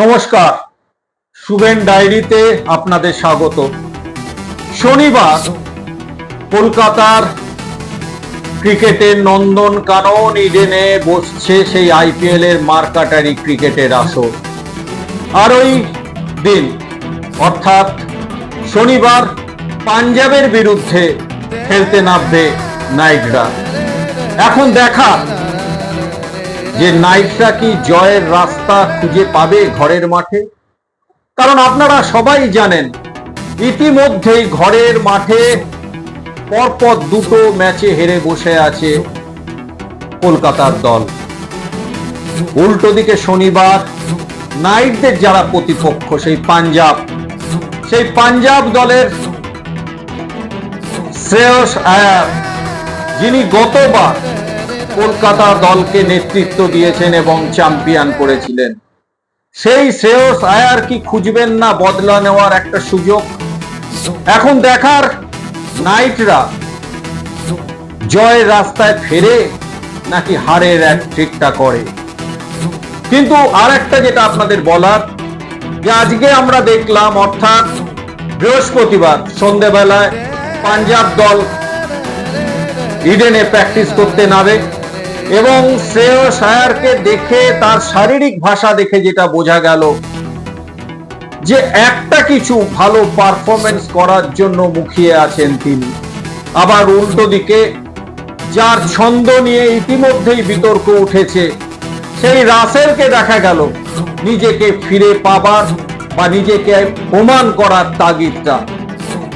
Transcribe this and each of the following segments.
নমস্কার। সুবেন ডায়েরিতে আপনাদের স্বাগত। শনিবার কলকাতার ক্রিকেটের নন্দন কানন ইডেনে বসছে সেই আইপিএল এর মার্কাটারি ক্রিকেটের আসর। আর ওই দিন, অর্থাৎ শনিবার, পাঞ্জাবের বিরুদ্ধে খেলতে নামবে নাইটরা। এখন দেখা যে নাইটরা কি জয়ের রাস্তা খুঁজে পাবে ঘরের মাঠে? কারণ আপনারা সবাই জানেন, ইতিমধ্যেই ঘরের মাঠে পরপর দুটো ম্যাচে হেরে বসে আছে কলকাতার দল। উল্টো দিকে শনিবার, নাইটদের যারা প্রতিপক্ষ, সেই পাঞ্জাব। সেই পাঞ্জাব দলের শ্রেয়স আয়ার, যিনি গতবার কলকাতা দলকে নেতৃত্ব দিয়েছেন এবং চ্যাম্পিয়ন করেছিলেন। সেই শ্রেয়স আয়ার কি খুঁজবেন না বদলা নেওয়ার একটা সুযোগ? এখন দেখার নাইটরা জয়ের রাস্তায় ফেরে নাকি হারের এক ট্রিকটা করে? কিন্তু আর একটা যেটা আপনাদের বলার, যে আজকে আমরা দেখলাম অর্থাৎ বৃহস্পতিবার সন্ধেবেলায় পাঞ্জাব দল ইডেনে প্র্যাকটিস করতে নামে। এবং শ্রেয়স আয়ারকে দেখে তার শারীরিক ভাষা দেখে যেটা বোঝা গেল যে একটা কিছু ভালো পারফরমেন্স করার জন্য মুখিয়ে আছেন তিনি। আবার উল্টো দিকে যার ছন্দ নিয়ে ইতিমধ্যেই বিতর্ক উঠেছে, সেই রাসেলকে দেখা গেল নিজেকে ফিরে পাবার বা নিজেকে প্রমাণ করার তাগিদটা।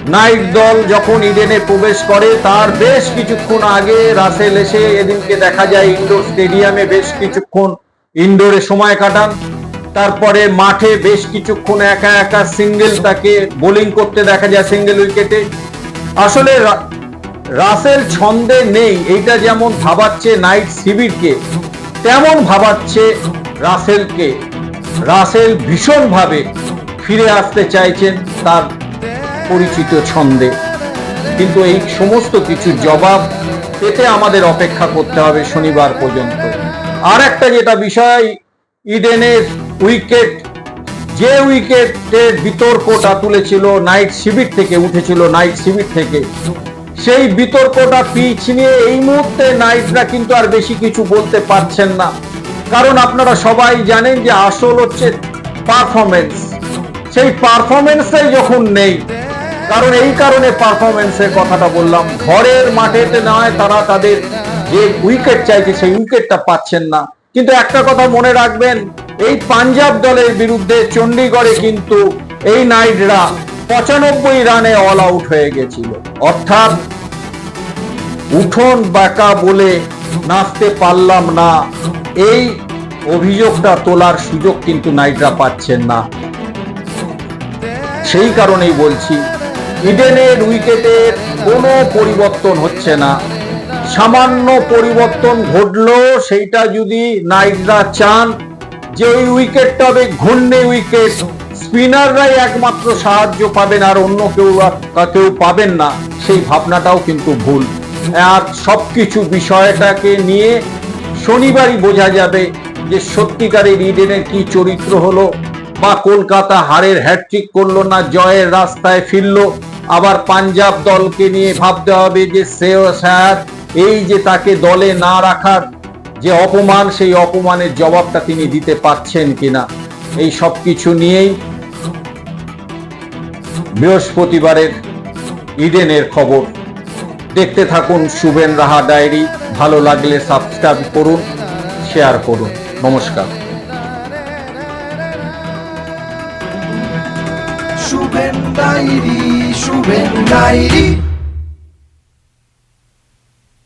নাইট দল যখন ইডেনে প্রবেশ করে, তার বেশ কিছুক্ষণ আগে রাসেল এসে এদিনকে দেখা যায় ইন্ডোর স্টেডিয়ামে বেশ কিছুক্ষণ ইনডোরে সময় কাটান। তারপরে মাঠে বেশ কিছুক্ষণ একা একা সিঙ্গেল তাকে বোলিং করতে দেখা যায় সিঙ্গেল উইকেটে। আসলে রাসেল ছন্দে নেই, এইটা যেমন ভাবাচ্ছে নাইট শিবিরকে, তেমন ভাবাচ্ছে রাসেলকে। রাসেল ভীষণভাবে ফিরে আসতে চাইছেন তার পরিচিত ছন্দে। কিন্তু এই সমস্ত কিছুর জবাব পেতে আমাদের অপেক্ষা করতে হবে শনিবার পর্যন্ত। আর একটা যেটা বিষয়, ইডেনের উইকেট, যে উইকেটের বিতর্কটা তুলেছিল নাইট শিবির থেকে, উঠেছিল নাইট শিবির থেকে, সেই বিতর্কটা পিচ নিয়ে এই মুহূর্তে নাইটরা কিন্তু আর বেশি কিছু বলতে পারছেন না। কারণ আপনারা সবাই জানেন যে আসল হচ্ছে পারফরমেন্স সেই পারফরমেন্সটাই যখন নেই কারণ এই কারণে পারফরমেন্সের কথাটা বললাম। ঘরের মাঠেতে নয়, তারা তাদের যে উইকেট চাইছে, সেই উইকেটটা পাচ্ছেন না। কিন্তু একটা কথা মনে রাখবেন, এই পাঞ্জাব দলের বিরুদ্ধে চণ্ডীগড়ে কিন্তু এই নাইটরা পঁচানব্বই রানে অল আউট হয়ে গেছিল। অর্থাৎ উঠোন বাঁকা বলে নাচতে পারলাম না। এই অভিযোগটা তোলার সুযোগ কিন্তু নাইটরা পাচ্ছেন না। সেই কারণেই বলছি ইডেনের উইকেটের কোনো পরিবর্তন হচ্ছে না। সামান্য পরিবর্তন ঘটলো, সেইটা যদি নাইটরা চান, যে ওই উইকেটটা হবে ঘূর্ণে উইকেট। স্পিনাররাই একমাত্র সাহায্য পাবেন আর অন্য কেউ কেউ পাবেন না, সেই ভাবনাটাও কিন্তু ভুল। আর সবকিছু বিষয়টাকে নিয়ে শনিবারই বোঝা যাবে যে সত্যিকারের ইডেনের কি চরিত্র হলো, বা কলকাতা হারের হ্যাট্রিক করল না, জয়ের রাস্তায় ফিরলো। আবার পাঞ্জাব দলকে নিয়ে ভাবতে হবে যে শ্রেয়স আয়ার এই যে তাকে দলে না রাখার যে অপমান, সেই অপমানের জবাবটা তিনি দিতে পারছেন কিনা, এই সব কিছু নিয়েই বৃহস্পতিবারের ইডেনের খবর। দেখতে থাকুন শুভেন রাহা ডায়েরি, ভালো লাগলে সাবস্ক্রাইব করুন, শেয়ার করুন। নমস্কার। Shubhen diary Shubhen diary.